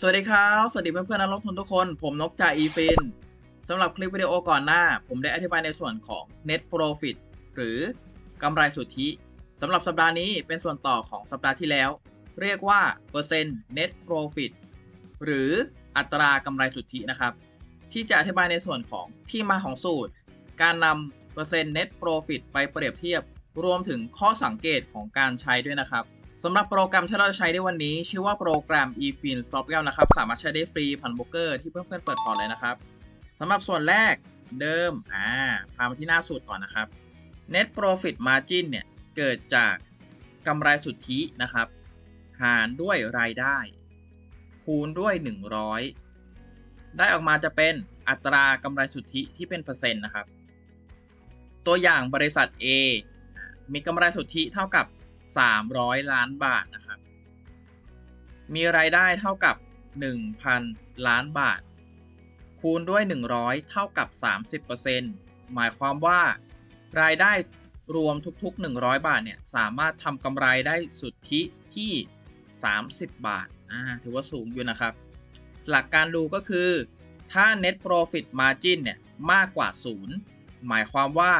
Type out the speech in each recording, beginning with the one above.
สวัสดีครับ สวัสดีเพื่อนๆนักลงทุนทุกคน ผมนกจ่าอีฟินสำหรับคลิปวิดีโอก่อนหน้า ผมได้อธิบายในส่วนของ net profit หรือกำไรสุทธิสำหรับสัปดาห์นี้เป็นส่วนต่อของสัปดาห์ที่แล้ว เรียกว่าเปอร์เซ็นต์ net profit หรืออัตรากำไรสุทธินะครับ ที่จะอธิบายในส่วนของที่มาของสูตร การนำเปอร์เซ็นต์ net profit ไปเปรียบเทียบ รวมถึงข้อสังเกตของการใช้ด้วยนะครับ สำหรับโปรแกรมที่เราจะใช้ในวันนี้ ชื่อว่าโปรแกรม eFin Stop 9นะครับ สามารถใช้ได้ฟรีผ่านโบรกเกอร์ที่เพื่อนๆเปิดพอร์ตเลยนะครับสำหรับส่วนแรกเดิมอ่าพามาที่หน้าสูตรก่อนนะครับ Net Profit Margin เนี่ยเกิดจากกำไรสุทธินะครับ หารด้วยรายได้ คูณด้วย 100 ได้ออกมาจะเป็นอัตรากำไรสุทธิที่เป็นเปอร์เซ็นต์นะครับ ตัวอย่างบริษัท A มีกำไรสุทธิเท่ากับ 300 ล้านบาทนะครับ มีรายได้เท่ากับ 1,000 ล้านบาท คูณด้วย 100 เท่ากับ 30%หมายความว่ารายได้รวมทุกๆ 100 บาทเนี่ยสามารถทำกำไรได้สุทธิที่ 30 บาทอ่าถือว่าสูงอยู่นะครับ หลักการดูก็คือ ถ้า net profit margin เนี่ยมากกว่า 0 หมายความว่า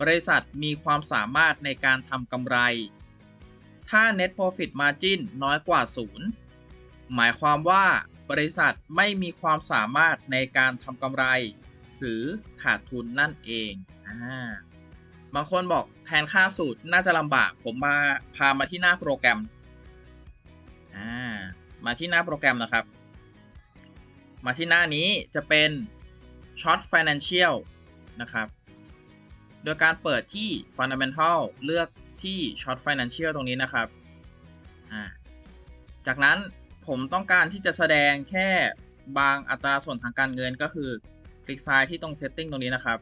บริษัทมีความสามารถในการทำกำไร ถ้า net profit margin น้อยกว่า 0 หมายความว่าบริษัทไม่มีความสามารถในการทำกำไร หรือขาดทุนนั่นเองอ่าบางคนบอกแทนค่าสูตรน่าจะลำบาก ผมมาพามาที่หน้าโปรแกรมอ่ามาที่หน้าโปรแกรมนะครับ มาที่หน้านี้จะเป็น short financial นะครับ โดยการเปิดที่ fundamental เลือก ที่ short financial ตรงนี้นะครับ อ่า จากนั้นผมต้องการที่จะแสดงแค่บางอัตราส่วนทางการเงินก็คือ คลิกซ้ายที่ตรง setting ตรงนี้นะครับ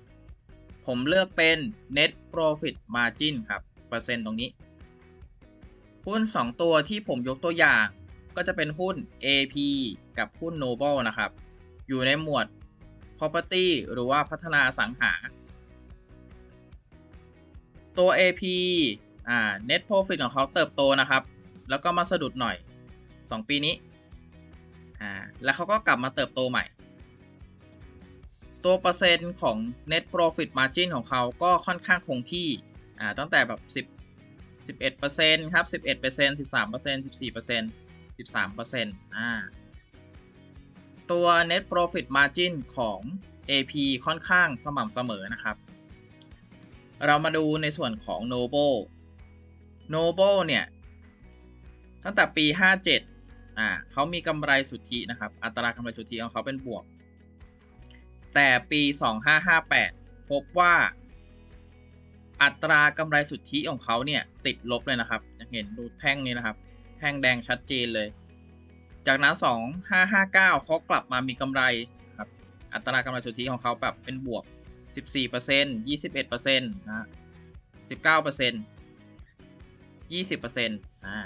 ผมเลือกเป็น net profit margin ครับ เปอร์เซ็นต์ตรงนี้ หุ้น 2 ตัวที่ผมยกตัวอย่างก็จะเป็นหุ้น AP กับหุ้น Noble นะครับ อยู่ในหมวด property หรือว่าพัฒนาสังหา ตัว AP อ่า net profit ของเขาเติบโตนะครับ แล้วก็มาสะดุดหน่อย 2 ปีนี้อ่าแล้วเขาก็กลับมาเติบโตใหม่ ตัวเปอร์เซ็นต์ของ net profit margin ของเขาก็ค่อนข้างคงที่อ่าตั้งแต่แบบ 10 11%ครับ 11% 13% 14% 13%อ่า ตัว net profit margin ของ AP ค่อนข้างสม่ำเสมอนะครับ เรามาดูในส่วนของ Noble Noble เนี่ย ตั้งแต่ปี 57อ่าเขามีกำไรสุทธินะครับ อัตรากำไรสุทธิของเขาเป็นบวก แต่ปี 2558 พบว่าอัตรากำไรสุทธิของเขาเนี่ย ติดลบเลยนะครับจะเห็นดูแท่งนี้นะครับ แท่งแดงชัดเจนเลย จากนั้น 2559เขากลับมามีกำไรครับ อัตรากำไรสุทธิของเขาแบบเป็นบวก 14% 21%นะ19% 20%อ่า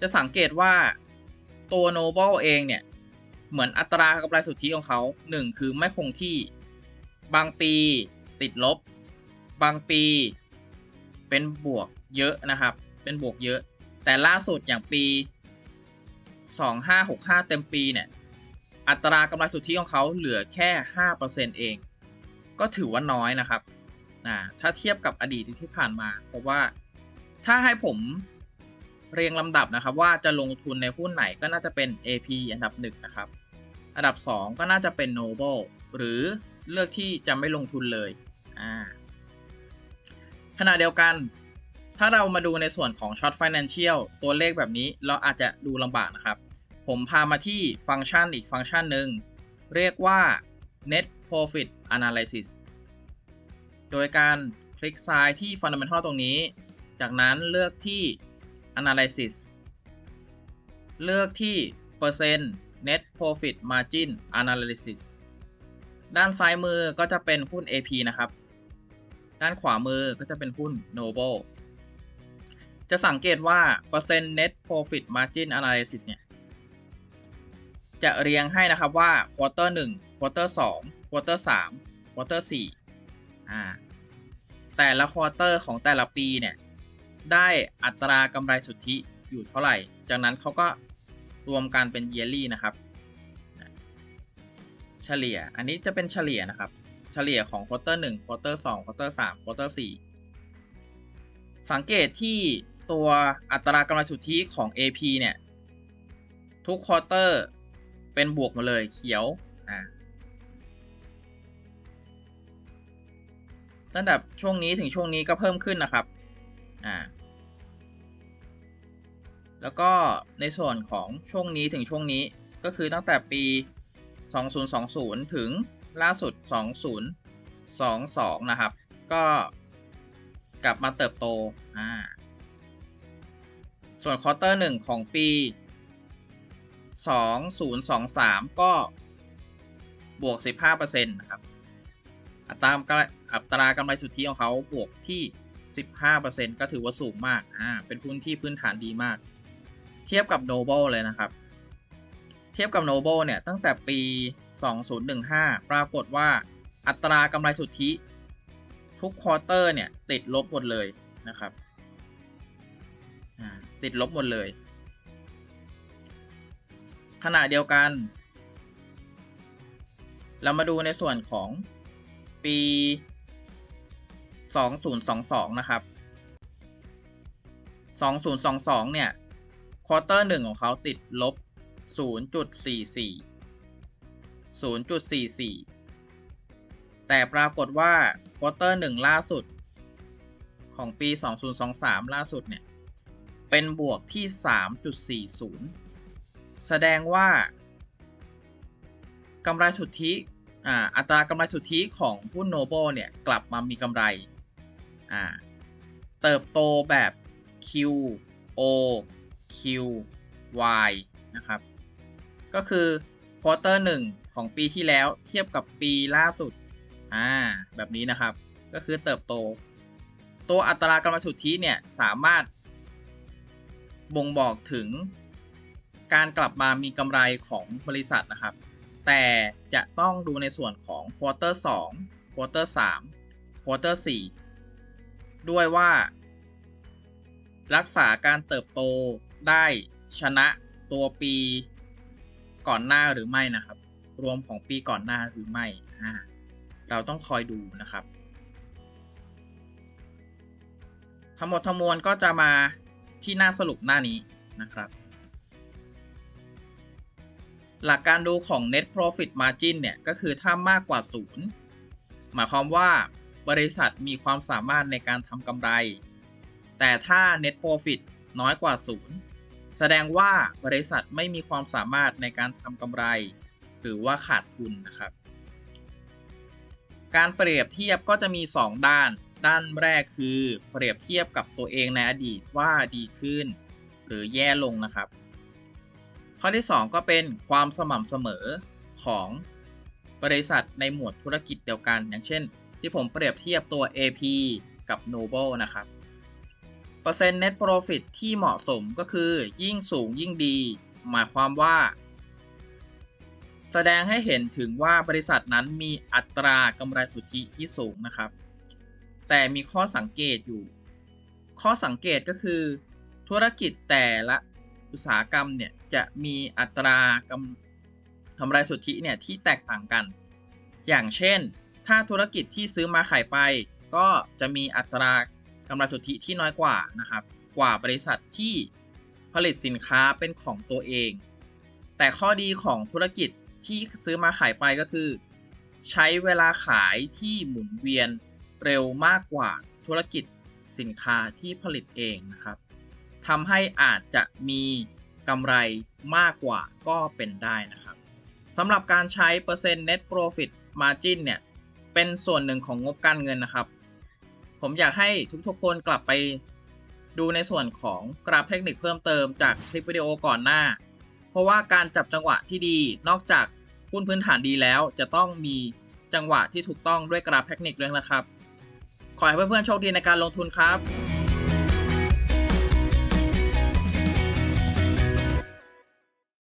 จะสังเกตว่าตัว Noble เองเนี่ย เหมือนอัตรากำไรสุทธิของเขา 1 คือไม่คงที่บางปีติดลบ บางปีเป็นบวกเยอะนะครับ เป็นบวกเยอะ แต่ล่าสุดอย่างปี 2565 เต็มปีเนี่ย อัตรากำไรสุทธิของเขาเหลือแค่ 5%เอง ก็ถือว่าน้อยนะครับอ่าถ้าเทียบกับอดีตที่ผ่านมา เพราะว่า ถ้าให้ผมเรียงลำดับนะครับ ว่าจะลงทุนในหุ้นไหนก็น่าจะเป็น AP อันดับหนึ่งนะครับ อันดับ 2 ก็น่าจะเป็น Noble หรือเลือกที่จะไม่ลงทุนเลยอ่าขณะเดียวกัน ถ้าเรามาดูในส่วนของ Short Financial ตัวเลขแบบนี้เราอาจจะดูลำบากนะครับ ผมพามาที่ฟังก์ชันอีกฟังก์ชันหนึ่งเรียกว่า net profit analysis โดยการคลิกซ้ายที่ fundamental ตรงนี้ จากนั้นเลือกที่ analysis เลือกที่เปอร์เซ็นต์ net profit margin analysis ด้านซ้ายมือก็จะเป็นหุ้น AP นะครับ ด้านขวามือก็จะเป็นหุ้น Noble จะสังเกตว่าเปอร์เซ็นต์ net profit margin analysis เนี่ย จะเรียงให้นะครับว่า quarter 1 quarter 2 quarter 3 quarter 4อ่าแต่ละ quarter ของแต่ละปีเนี่ย ได้อัตรากำไรสุทธิอยู่เท่าไหร่ จากนั้นเขาก็รวมกันเป็น yearly นะครับเฉลี่ย อันนี้จะเป็นเฉลี่ยนะครับ เฉลี่ยของควอเตอร์หนึ่งควอเตอร์สองควอเตอร์สามควอเตอร์สี่สังเกตที่ตัวอัตรากำไรสุทธิของ AP เนี่ย ทุกควอเตอร์เป็นบวกมาเลยเขียว อ่าตั้งแต่ช่วงนี้ถึงช่วงนี้ก็เพิ่มขึ้นนะครับ อ่าแล้วก็ในส่วนของช่วงนี้ถึงช่วงนี้ก็คือตั้งแต่ปี 2020 ถึงล่าสุด 2022 นะครับ ก็กลับมาเติบโตอ่าส่วนควอเตอร์หนึ่งของปี 2023 ก็บวก 15%นะครับ อัตรากำไรอัตรากำไรสุทธิของเขาบวกที่ 15%ก็ถือว่าสูงมากอ่าเป็นพื้นที่พื้นฐานดีมาก เทียบกับ Noble เลยนะครับ เทียบกับ Noble เนี่ย ตั้งแต่ปี 2015 ปรากฏว่าอัตรากำไรสุทธิ ทุกควอเตอร์เนี่ย ติดลบหมดเลยนะครับติดลบหมดเลย ขณะเดียวกัน เรามาดูในส่วนของปี 2022 นะครับ 2022 เนี่ยควอเตอร์หนึ่งของเขาติดลบ 0.44 0.44 แต่ปรากฏว่าควอเตอร์หนึ่งล่าสุด ของปี 2023 ล่าสุดเนี่ย เป็นบวกที่ 3.40 แสดงว่ากำไรสุทธิอ่าอัตรากำไรสุทธิของหุ้นโนเบิลเนี่ยกลับมามีกำไร อ่าเติบโตแบบ Q O Q Y นะครับ ก็คือควอเตอร์หนึ่งของปีที่แล้วเทียบกับปีล่าสุด อ่า แบบนี้นะครับ ก็คือเติบโต ตัวอัตรากำไรสุทธิเนี่ย สามารถ บ่งบอกถึงการกลับมามีกำไรของบริษัทนะครับ แต่จะต้องดูในส่วนของควอเตอร์2ควอเตอร์3ควอเตอร์4 ด้วยว่า รักษาการเติบโตได้ชนะตัวปีก่อนหน้าหรือไม่นะครับ รวมของปีก่อนหน้าหรือไม่ เราต้องคอยดูนะครับ ทั้งหมดทั้งมวลก็จะมาที่หน้าสรุปหน้านี้นะครับ หลักการดูของ net profit margin เนี่ย ก็คือถ้ามากกว่า 0 หมายความว่า บริษัทมีความสามารถในการทำกำไร แต่ถ้า net profit น้อยกว่า 0 แสดงว่าบริษัทไม่มีความสามารถในการทำกำไร หรือว่าขาดทุนนะครับ การเปรียบเทียบก็จะมี 2 ด้าน ด้านแรกคือเปรียบเทียบกับตัวเองในอดีตว่าดีขึ้น หรือแย่ลงนะครับ ข้อที่ 2 ก็เป็นความสม่ำเสมอของบริษัทในหมวดธุรกิจเดียวกัน อย่างเช่น ที่ผมเปรียบเทียบตัว AP กับ Noble นะครับ เปอร์เซ็นต์ net profit ที่เหมาะสมก็คือยิ่งสูงยิ่งดี หมายความว่า แสดงให้เห็นถึงว่าบริษัทนั้นมีอัตรากำไรสุทธิที่สูงนะครับ แต่มีข้อสังเกตอยู่ ข้อสังเกตก็คือ ธุรกิจแต่ละอุตสาหกรรมเนี่ยจะมีอัตรากำกำไรสุทธิเนี่ยที่แตกต่างกัน อย่างเช่น ถ้าธุรกิจที่ซื้อมาขายไป ก็จะมีอัตรากำไรสุทธิที่น้อยกว่านะครับ กว่าบริษัทที่ผลิตสินค้าเป็นของตัวเอง แต่ข้อดีของธุรกิจที่ซื้อมาขายไปก็คือ ใช้เวลาขายที่หมุนเวียนเร็วมากกว่าธุรกิจสินค้าที่ผลิตเองนะครับทำให้อาจจะมีกำไรมากกว่าก็เป็นได้นะครับสำหรับการใช้เปอร์เซ็นต์ net profit margin เนี่ย เป็นส่วนหนึ่งของงบการเงินนะครับ ผมอยากให้ทุกๆคนกลับไปดูในส่วนของกราฟเทคนิคเพิ่มเติมจากคลิปวิดีโอก่อนหน้า เพราะว่าการจับจังหวะที่ดีนอกจากหุ้นพื้นฐานดีแล้ว จะต้องมีจังหวะที่ถูกต้องด้วยกราฟเทคนิคด้วยนะครับ ขอให้เพื่อนๆโชคดีในการลงทุนครับ